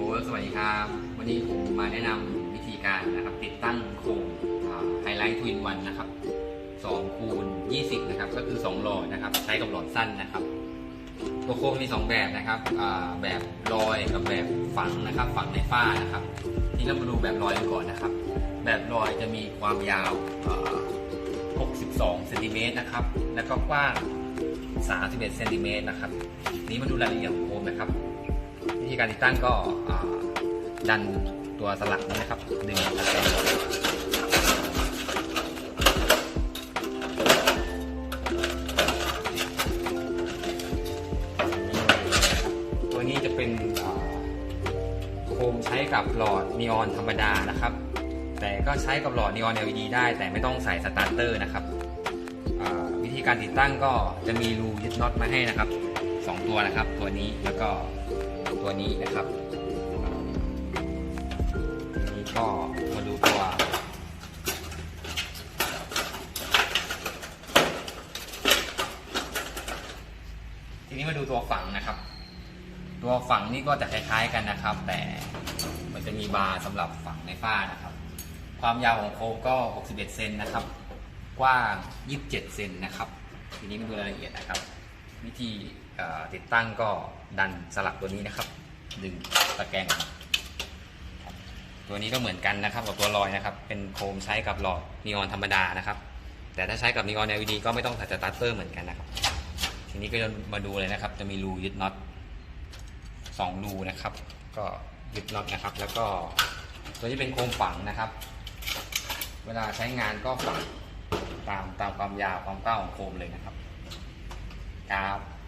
อ้สวัสดีครับ วันนี้ผมมาแนะนำวิธีการนะครับ ติดตั้งโคมไฮไลท์ทวินวันนะครับ2คูณ20 นะครับ ก็คือ 2 หลอดนะครับ ใช้กับหลอดสั้นนะครับ ตัวโคมมี 2 แบบนะครับแบบลอยกับแบบฝังนะครับ ฝังในฝ้านะครับ ที่เรามาดูแบบลอยกันก่อนนะครับ แบบลอยจะมีความยาว 62เซนติเมตรนะครับ แล้วก็กว้าง 31เซนติเมตรนะครับ นี้มาดูรายละเอียดของโคมนะครับ วิธีการติดตั้งก็ดันตัวสลักนี้นะครับดึงตะแกรงตัวนี้จะเป็นโคมใช้กับหลอดนีออนธรรมดานะครับ แต่ก็ใช้กับหลอดนีออน LED ได้ แต่ไม่ต้องใส่สตาร์เตอร์นะครับวิธีการติดตั้งก็จะมีรูยึดน็อตมาให้นะครับสองตัวนะครับ ตัวนี้แล้วก็ ตัวนี้นะครับนี้ก็มาดูตัวทีนี้มาดูตัวฝังนะครับ ตัวฝังนี่ก็จะคล้ายๆกันนะครับ แต่มันจะมีบาร์สำหรับฝังในฝ้านะครับ ความยาวของโคมก็ 61 เซนนะครับ กว้าง 27 เซนนะครับ ทีนี้มาดูรายละเอียดนะครับ วิธีเอ่ติดตั้งก็ดันสลักตัวนี้นะครับ ดึงตะแกรงออกมาตัวนี้ก็เหมือนกันนะครับกับตัวลอยนะครับ เป็นโคมใช้กับหลอดนีออนธรรมดานะครับ แต่ถ้าใช้กับนีออน LED ก็ไม่ต้องใส่สตาร์เตอร์เหมือนกันนะครับ ทีนี้ก็จะมาดูเลยนะครับ จะมีรูยึดน็อตสองรูนะครับ ก็ยึดน็อตนะครับ แล้วก็ตัวนี้เป็นโคมฝังนะครับ เวลาใช้งานก็ฝังตามตามความยาวความก้างของโคมเลยนะครับ ครับ